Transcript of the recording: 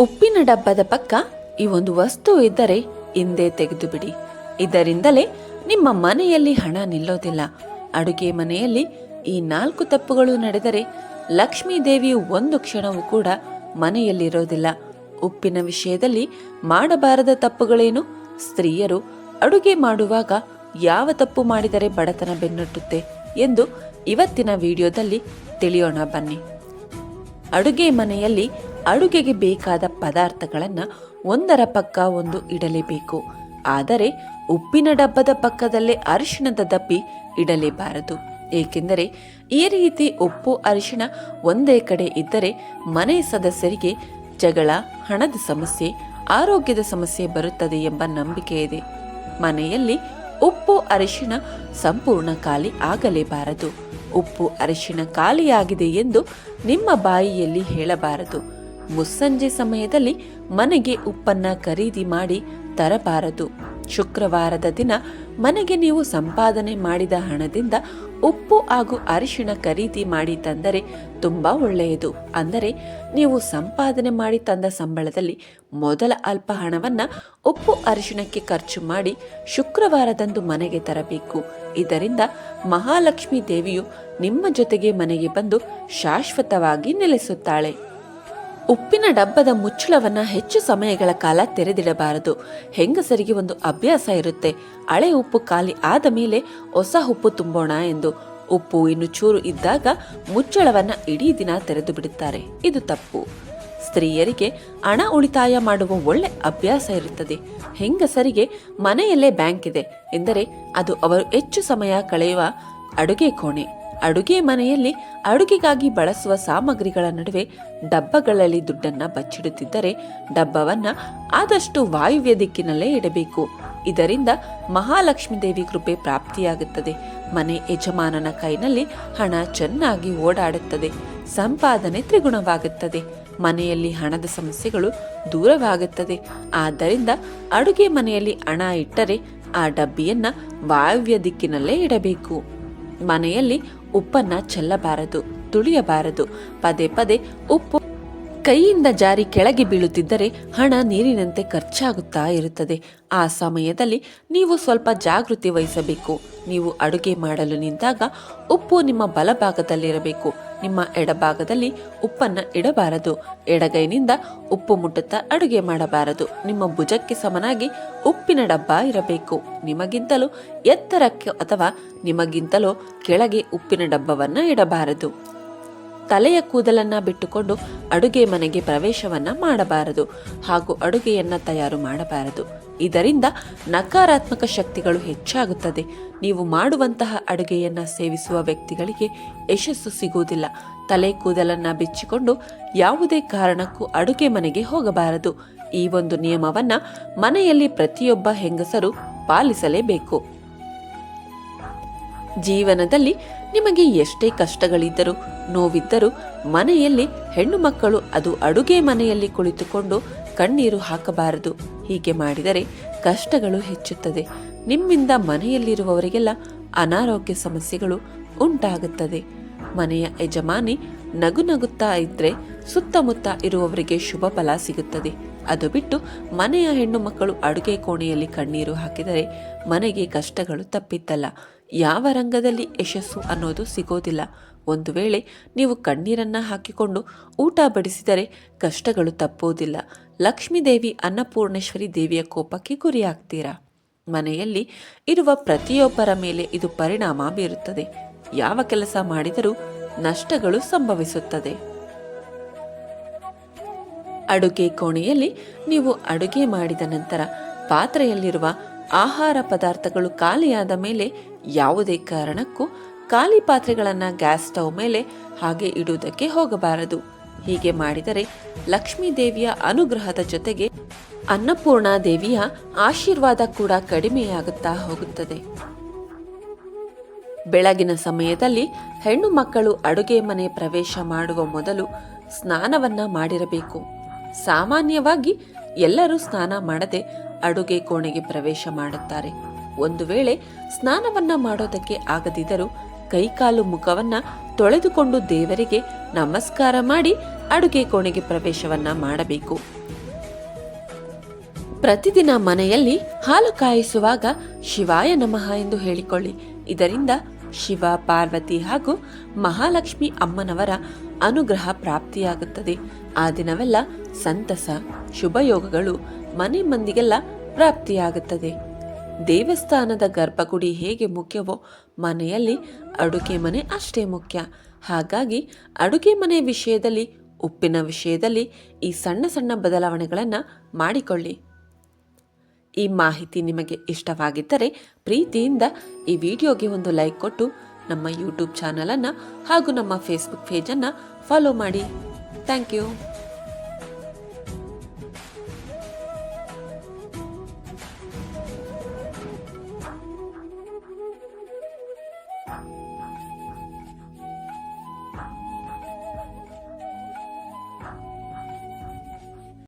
ಉಪ್ಪಿನ ಡಬ್ಬದ ಪಕ್ಕ ಈ ಒಂದು ವಸ್ತು ಇದ್ದರೆ ಹಿಂದೆ ತೆಗೆದು ಬಿಡಿ ಇದರಿಂದಲೇ ನಿಮ್ಮ ಮನೆಯಲ್ಲಿ ಹಣ ನಿಲ್ಲೋದಿಲ್ಲ. ಅಡುಗೆ ಮನೆಯಲ್ಲಿ ಈ ನಾಲ್ಕು ತಪ್ಪುಗಳು ನಡೆದರೆ ಲಕ್ಷ್ಮೀ ದೇವಿಯು ಒಂದು ಕ್ಷಣವೂ ಕೂಡ ಮನೆಯಲ್ಲಿರೋದಿಲ್ಲ. ಉಪ್ಪಿನ ವಿಷಯದಲ್ಲಿ ಮಾಡಬಾರದ ತಪ್ಪುಗಳೇನು? ಸ್ತ್ರೀಯರು ಅಡುಗೆ ಮಾಡುವಾಗ ಯಾವ ತಪ್ಪು ಮಾಡಿದರೆ ಬಡತನ ಬೆನ್ನಟ್ಟುತ್ತೆ ಎಂದು ಇವತ್ತಿನ ವಿಡಿಯೋದಲ್ಲಿ ತಿಳಿಯೋಣ ಬನ್ನಿ. ಅಡುಗೆ ಮನೆಯಲ್ಲಿ ಅಡುಗೆಗೆ ಬೇಕಾದ ಪದಾರ್ಥಗಳನ್ನು ಒಂದರ ಪಕ್ಕ ಒಂದು ಇಡಲೇಬೇಕು. ಆದರೆ ಉಪ್ಪಿನ ಡಬ್ಬದ ಪಕ್ಕದಲ್ಲೇ ಅರಿಶಿಣದ ದಪ್ಪಿ ಇಡಲೇಬಾರದು. ಏಕೆಂದರೆ ಈ ರೀತಿ ಉಪ್ಪು, ಅರಿಶಿಣ ಒಂದೇ ಕಡೆ ಇದ್ದರೆ ಮನೆ ಸದಸ್ಯರಿಗೆ ಜಗಳ, ಹಣದ ಸಮಸ್ಯೆ, ಆರೋಗ್ಯದ ಸಮಸ್ಯೆ ಬರುತ್ತದೆ ಎಂಬ ನಂಬಿಕೆ ಇದೆ. ಮನೆಯಲ್ಲಿ ಉಪ್ಪು ಅರಿಶಿನ ಸಂಪೂರ್ಣ ಖಾಲಿ ಆಗಲೇಬಾರದು. ಉಪ್ಪು ಅರಿಶಿನ ಖಾಲಿಯಾಗಿದೆ ಎಂದು ನಿಮ್ಮ ಬಾಯಿಯಲ್ಲಿ ಹೇಳಬಾರದು. ಮುಸ್ಸಂಜೆ ಸಮಯದಲ್ಲಿ ಮನೆಗೆ ಉಪ್ಪನ್ನ ಖರೀದಿ ಮಾಡಿ ತರಬಾರದು. ಶುಕ್ರವಾರದ ದಿನ ಮನೆಗೆ ನೀವು ಸಂಪಾದನೆ ಮಾಡಿದ ಹಣದಿಂದ ಉಪ್ಪು ಹಾಗೂ ಅರಿಶಿಣ ಖರೀದಿ ಮಾಡಿ ತಂದರೆ ತುಂಬಾ ಒಳ್ಳೆಯದು. ಅಂದರೆ ನೀವು ಸಂಪಾದನೆ ಮಾಡಿ ತಂದ ಸಂಬಳದಲ್ಲಿ ಮೊದಲ ಅಲ್ಪ ಹಣವನ್ನ ಉಪ್ಪು ಅರಿಶಿಣಕ್ಕೆ ಖರ್ಚು ಮಾಡಿ ಶುಕ್ರವಾರದಂದು ಮನೆಗೆ ತರಬೇಕು. ಇದರಿಂದ ಮಹಾಲಕ್ಷ್ಮಿ ದೇವಿಯು ನಿಮ್ಮ ಜೊತೆಗೆ ಮನೆಗೆ ಬಂದು ಶಾಶ್ವತವಾಗಿ ನೆಲೆಸುತ್ತಾಳೆ. ಉಪ್ಪಿನ ಡಬ್ಬದ ಮುಚ್ಚಳವನ್ನ ಹೆಚ್ಚು ಸಮಯಗಳ ಕಾಲ ತೆರೆದಿಡಬಾರದು. ಹೆಂಗಸರಿಗೆ ಒಂದು ಅಭ್ಯಾಸ ಇರುತ್ತೆ. ಹಳೆ ಉಪ್ಪು ಖಾಲಿ ಆದ ಮೇಲೆ ಹೊಸ ಉಪ್ಪು ತುಂಬೋಣ ಎಂದು. ಉಪ್ಪು ಇನ್ನು ಚೂರು ಇದ್ದಾಗ ಮುಚ್ಚಳವನ್ನ ಇಡೀ ದಿನ ತೆರೆದು ಬಿಡುತ್ತಾರೆ. ಇದು ತಪ್ಪು. ಸ್ತ್ರೀಯರಿಗೆ ಹಣ ಉಳಿತಾಯ ಮಾಡುವ ಒಳ್ಳೆ ಅಭ್ಯಾಸ ಇರುತ್ತದೆ. ಹೆಂಗಸರಿಗೆ ಮನೆಯಲ್ಲೇ ಬ್ಯಾಂಕ್ ಇದೆ. ಎಂದರೆ ಅದು ಅವರು ಹೆಚ್ಚು ಸಮಯ ಕಳೆಯುವ ಅಡುಗೆ ಕೋಣೆ. ಅಡುಗೆ ಮನೆಯಲ್ಲಿ ಅಡುಗೆಗಾಗಿ ಬಳಸುವ ಸಾಮಗ್ರಿಗಳ ನಡುವೆ ಡಬ್ಬಗಳಲ್ಲಿ ದುಡ್ಡನ್ನ ಬಚ್ಚಿಡುತ್ತಿದ್ದರೆ ಡಬ್ಬವನ್ನ ಆದಷ್ಟು ವಾಯುವ್ಯ ದಿಕ್ಕಿನಲ್ಲೇ ಇಡಬೇಕು. ಇದರಿಂದ ಮಹಾಲಕ್ಷ್ಮೀ ದೇವಿ ಕೃಪೆ ಪ್ರಾಪ್ತಿಯಾಗುತ್ತದೆ. ಮನೆ ಯಜಮಾನನ ಕೈನಲ್ಲಿ ಹಣ ಚೆನ್ನಾಗಿ ಓಡಾಡುತ್ತದೆ. ಸಂಪಾದನೆ ತ್ರಿಗುಣವಾಗುತ್ತದೆ ಮನೆಯಲ್ಲಿ ಹಣದ ಸಮಸ್ಯೆಗಳು ದೂರವಾಗುತ್ತದೆ. ಆದ್ದರಿಂದ ಅಡುಗೆ ಮನೆಯಲ್ಲಿ ಹಣ ಇಟ್ಟರೆ ಆ ಡಬ್ಬಿಯನ್ನ ವಾಯುವ್ಯ ದಿಕ್ಕಿನಲ್ಲೇ ಇಡಬೇಕು. ಮನೆಯಲ್ಲಿ ಉಪ್ಪನ್ನ ಚೆಲ್ಲಬಾರದು ತುಳಿಯಬಾರದು. ಪದೇ ಪದೇ ಉಪ್ಪು ಕೈಯಿಂದ ಜಾರಿ ಕೆಳಗೆ ಬೀಳುತ್ತಿದ್ದರೆ ಹಣ ನೀರಿನಂತೆ ಖರ್ಚಾಗುತ್ತಾ ಇರುತ್ತದೆ. ಆ ಸಮಯದಲ್ಲಿ ನೀವು ಸ್ವಲ್ಪ ಜಾಗೃತಿ ವಹಿಸಬೇಕು. ನೀವು ಅಡುಗೆ ಮಾಡಲು ನಿಂತಾಗ ಉಪ್ಪು ನಿಮ್ಮ ಬಲಭಾಗದಲ್ಲಿರಬೇಕು. ನಿಮ್ಮ ಎಡಭಾಗದಲ್ಲಿ ಉಪ್ಪನ್ನು ಇಡಬಾರದು. ಎಡಗೈನಿಂದ ಉಪ್ಪು ಮುಟ್ಟುತ್ತಾ ಅಡುಗೆ ಮಾಡಬಾರದು. ನಿಮ್ಮ ಭುಜಕ್ಕೆ ಸಮನಾಗಿ ಉಪ್ಪಿನ ಡಬ್ಬ ಇರಬೇಕು. ನಿಮಗಿಂತಲೂ ಎತ್ತರಕ್ಕೆ ಅಥವಾ ನಿಮಗಿಂತಲೂ ಕೆಳಗೆ ಉಪ್ಪಿನ ಡಬ್ಬವನ್ನು ಇಡಬಾರದು. ತಲೆಯ ಕೂದಲನ್ನ ಬಿಟ್ಟುಕೊಂಡು ಅಡುಗೆ ಮನೆಗೆ ಪ್ರವೇಶವನ್ನ ಮಾಡಬಾರದು ಹಾಗೂ ಅಡುಗೆಯನ್ನ ತಯಾರು ಮಾಡಬಾರದು. ಇದರಿಂದ ನಕಾರಾತ್ಮಕ ಶಕ್ತಿಗಳು ಹೆಚ್ಚಾಗುತ್ತದೆ. ನೀವು ಮಾಡುವಂತಹ ಅಡುಗೆಯನ್ನ ಸೇವಿಸುವ ವ್ಯಕ್ತಿಗಳಿಗೆ ಯಶಸ್ಸು ಸಿಗುವುದಿಲ್ಲ. ತಲೆ ಕೂದಲನ್ನ ಬಿಚ್ಚಿಕೊಂಡು ಯಾವುದೇ ಕಾರಣಕ್ಕೂ ಅಡುಗೆ ಮನೆಗೆ ಹೋಗಬಾರದು. ಈ ಒಂದು ನಿಯಮವನ್ನ ಮನೆಯಲ್ಲಿ ಪ್ರತಿಯೊಬ್ಬ ಹೆಂಗಸರು ಪಾಲಿಸಲೇಬೇಕು. ಜೀವನದಲ್ಲಿ ನಿಮಗೆ ಎಷ್ಟೇ ಕಷ್ಟಗಳಿದ್ದರೂ, ನೋವಿದ್ದರೂ ಮನೆಯಲ್ಲಿ ಹೆಣ್ಣು ಮಕ್ಕಳು ಅದು ಅಡುಗೆ ಮನೆಯಲ್ಲಿ ಕುಳಿತುಕೊಂಡು ಕಣ್ಣೀರು ಹಾಕಬಾರದು. ಹೀಗೆ ಮಾಡಿದರೆ ಕಷ್ಟಗಳು ಹೆಚ್ಚುತ್ತದೆ. ನಿಮ್ಮಿಂದ ಮನೆಯಲ್ಲಿರುವವರಿಗೆಲ್ಲ ಅನಾರೋಗ್ಯ ಸಮಸ್ಯೆಗಳು ಉಂಟಾಗುತ್ತದೆ. ಮನೆಯ ಯಜಮಾನಿ ನಗು ನಗುತ್ತಾ ಇದ್ರೆ ಸುತ್ತಮುತ್ತ ಇರುವವರಿಗೆ ಶುಭ ಫಲ ಸಿಗುತ್ತದೆ. ಅದು ಬಿಟ್ಟು ಮನೆಯ ಹೆಣ್ಣು ಮಕ್ಕಳು ಅಡುಗೆ ಕೋಣೆಯಲ್ಲಿ ಕಣ್ಣೀರು ಹಾಕಿದರೆ ಮನೆಗೆ ಕಷ್ಟಗಳು ತಪ್ಪಿದ್ದಲ್ಲ ಯಾವ ರಂಗದಲ್ಲಿ ಯಶಸ್ಸು ಅನ್ನೋದು ಸಿಗೋದಿಲ್ಲ. ಒಂದು ವೇಳೆ ನೀವು ಕಣ್ಣೀರನ್ನ ಹಾಕಿಕೊಂಡು ಊಟ ಬಡಿಸಿದರೆ ಕಷ್ಟಗಳು ತಪ್ಪೋದಿಲ್ಲ. ಲಕ್ಷ್ಮೀದೇವಿ ಅನ್ನಪೂರ್ಣೇಶ್ವರಿ ದೇವಿಯ ಕೋಪಕ್ಕೆ ಗುರಿಯಾಗ್ತೀರಾ? ಮನೆಯಲ್ಲಿ ಇರುವ ಪ್ರತಿಯೊಬ್ಬರ ಮೇಲೆ ಇದು ಪರಿಣಾಮ ಬೀರುತ್ತದೆ. ಯಾವ ಕೆಲಸ ಮಾಡಿದರೂ ನಷ್ಟಗಳು ಸಂಭವಿಸುತ್ತದೆ. ಅಡುಗೆ ಕೋಣೆಯಲ್ಲಿ ನೀವು ಅಡುಗೆ ಮಾಡಿದ ನಂತರ ಪಾತ್ರೆಯಲ್ಲಿರುವ ಆಹಾರ ಪದಾರ್ಥಗಳು ಖಾಲಿಯಾದ ಮೇಲೆ ಯಾವುದೇ ಕಾರಣಕ್ಕೂ ಖಾಲಿ ಪಾತ್ರೆಗಳನ್ನು ಗ್ಯಾಸ್ ಸ್ಟವ್ ಮೇಲೆ ಹಾಗೆ ಇಡುವುದಕ್ಕೆ ಹೋಗಬಾರದು. ಹೀಗೆ ಮಾಡಿದರೆ ಲಕ್ಷ್ಮೀ ದೇವಿಯ ಅನುಗ್ರಹದ ಜೊತೆಗೆ ಅನ್ನಪೂರ್ಣ ದೇವಿಯ ಆಶೀರ್ವಾದ ಕೂಡ ಕಡಿಮೆಯಾಗುತ್ತಾ ಹೋಗುತ್ತದೆ. ಬೆಳಗಿನ ಸಮಯದಲ್ಲಿ ಹೆಣ್ಣು ಮಕ್ಕಳು ಅಡುಗೆ ಮನೆ ಪ್ರವೇಶ ಮಾಡುವ ಮೊದಲು ಸ್ನಾನವನ್ನ ಮಾಡಿರಬೇಕು. ಸಾಮಾನ್ಯವಾಗಿ ಎಲ್ಲರೂ ಸ್ನಾನ ಮಾಡದೆ ಅಡುಗೆ ಕೋಣೆಗೆ ಪ್ರವೇಶ ಮಾಡುತ್ತಾರೆ. ಒಂದು ವೇಳೆ ಸ್ನಾನವನ್ನ ಮಾಡೋದಕ್ಕೆ ಆಗದಿದ್ದರೂ ಕೈಕಾಲು ಮುಖವನ್ನ ತೊಳೆದುಕೊಂಡು ದೇವರಿಗೆ ನಮಸ್ಕಾರ ಮಾಡಿ ಅಡುಗೆ ಕೋಣೆಗೆ ಪ್ರವೇಶವನ್ನ ಮಾಡಬೇಕು. ಪ್ರತಿದಿನ ಮನೆಯಲ್ಲಿ ಹಾಲು ಕಾಯಿಸುವಾಗ ಶಿವಾಯ ನಮಃ ಎಂದು ಹೇಳಿಕೊಳ್ಳಿ. ಇದರಿಂದ ಶಿವ, ಪಾರ್ವತಿ ಹಾಗೂ ಮಹಾಲಕ್ಷ್ಮಿ ಅಮ್ಮನವರ ಅನುಗ್ರಹ ಪ್ರಾಪ್ತಿಯಾಗುತ್ತದೆ. ಆ ದಿನವೆಲ್ಲ ಸಂತಸ, ಶುಭಯೋಗಗಳು ಮನೆ ಮಂದಿಗೆಲ್ಲ ಪ್ರಾಪ್ತಿಯಾಗುತ್ತದೆ. ದೇವಸ್ಥಾನದ ಗರ್ಭಗುಡಿ ಹೇಗೆ ಮುಖ್ಯವೋ ಮನೆಯಲ್ಲಿ ಅಡುಗೆ ಮನೆ ಅಷ್ಟೇ ಮುಖ್ಯ. ಹಾಗಾಗಿ ಅಡುಗೆ ಮನೆ ವಿಷಯದಲ್ಲಿ, ಉಪ್ಪಿನ ವಿಷಯದಲ್ಲಿ ಈ ಸಣ್ಣ ಸಣ್ಣ ಬದಲಾವಣೆಗಳನ್ನು ಮಾಡಿಕೊಳ್ಳಿ. ಈ ಮಾಹಿತಿ ನಿಮಗೆ ಇಷ್ಟವಾಗಿದ್ದರೆ ಪ್ರೀತಿಯಿಂದ ಈ ವಿಡಿಯೋಗೆ ಒಂದು ಲೈಕ್ ಕೊಟ್ಟು ನಮ್ಮ ಯೂಟ್ಯೂಬ್ ಚಾನಲನ್ನು ಹಾಗೂ ನಮ್ಮ ಫೇಸ್ಬುಕ್ ಪೇಜನ್ನು ಫಾಲೋ ಮಾಡಿ. Thank you